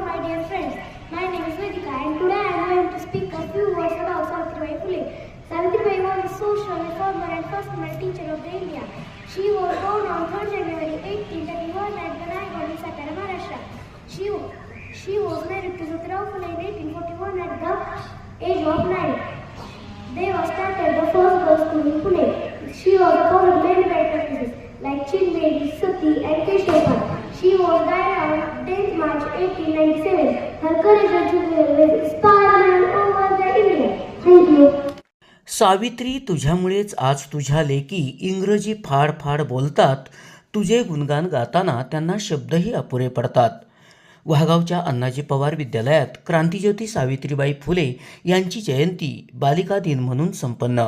my dear friends. My name is Vedika and today I am going to speak a few words about Savitribai Phule. Savitribai was a social reformer and first teacher of India. She was born on 3rd January 1831 at Ganaigaon in Satara, Maharashtra. She, she was married to Jyotirao Phule in 1841 at the age of 9. They were started the first girls' school in Pune. She was a many bad like Chinmay, Sati 1897. Her courage and children will inspire men all over India. Thank you. Savitri तुझ्यामुळेच आज तुझ्या लेकी इंग्रजी फाड फाड बोलतात तुझे गुणगान गाताना त्यांना शब्दही अपुरे पडतात वाघावच्या अण्णाजी पवार विद्यालयात क्रांतिज्योती सावित्रीबाई फुले यांची जयंती बालिका दिन म्हणून संपन्न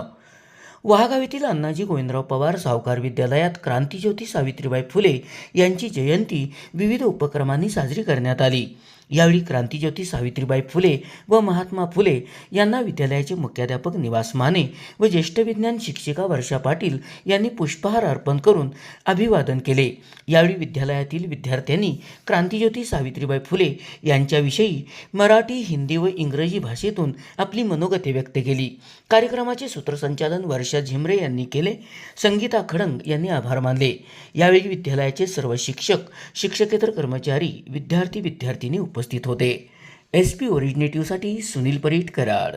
वाघाव येथील अण्णाजी गोविंदराव पवार सावकार विद्यालयात क्रांतीज्योती सावित्रीबाई फुले यांची जयंती विविध उपक्रमांनी साजरी करण्यात आली. यावेळी क्रांतीज्योती सावित्रीबाई फुले व महात्मा फुले यांना विद्यालयाचे मुख्याध्यापक निवास माने व ज्येष्ठ विज्ञान शिक्षिका वर्षा पाटील यांनी पुष्पहार अर्पण करून अभिवादन केले. यावेळी विद्यालयातील विद्यार्थ्यांनी क्रांतीज्योती सावित्रीबाई फुले यांच्याविषयी मराठी हिंदी व इंग्रजी भाषेतून आपली मनोगते व्यक्त केली. कार्यक्रमाचे सूत्रसंचालन वर्षा झिमरे यांनी केले. संगीता खडंग यांनी आभार मानले. यावेळी विद्यालयाचे सर्व शिक्षक शिक्षकेतर कर्मचारी विद्यार्थी विद्यार्थिनी उपस्थित होते. एस पी ओरिजिनेटिव्हसाठी सुनील परीट कराड.